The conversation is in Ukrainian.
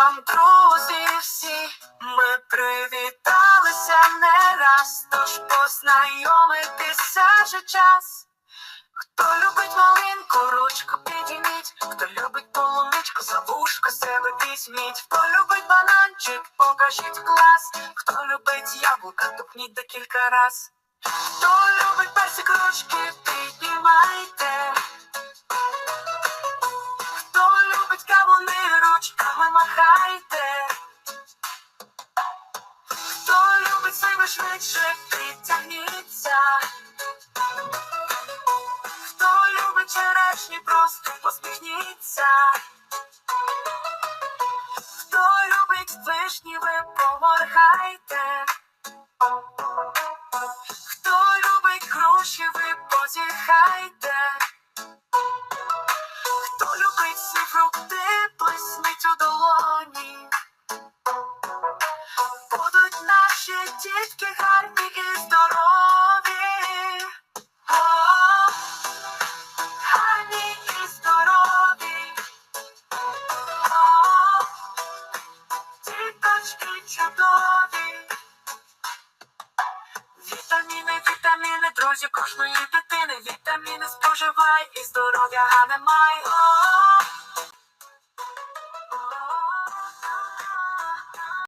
вам, друзі, всі ми привіталися не раз, тож познайомитися вже час. Хто любить малинку, ручку підійміть, хто любить полуничку, за вушко себе візьміть, хто любить бананчик, покажіть клас, хто любить яблука, тупніть декілька раз. Хто любить себе швидше, підтягніться. Хто любить черешні, просто посміхніться. Хто любить вишні, ви поморгайте. Хто любить груші, ви позіхайте. Хто любить всі фрукти, дітки гарні і здорові. Гарні і здорові. Вітаміни, вітаміни, друзі кожної дитини. Вітаміни споживай і здоров'я, а не май. О,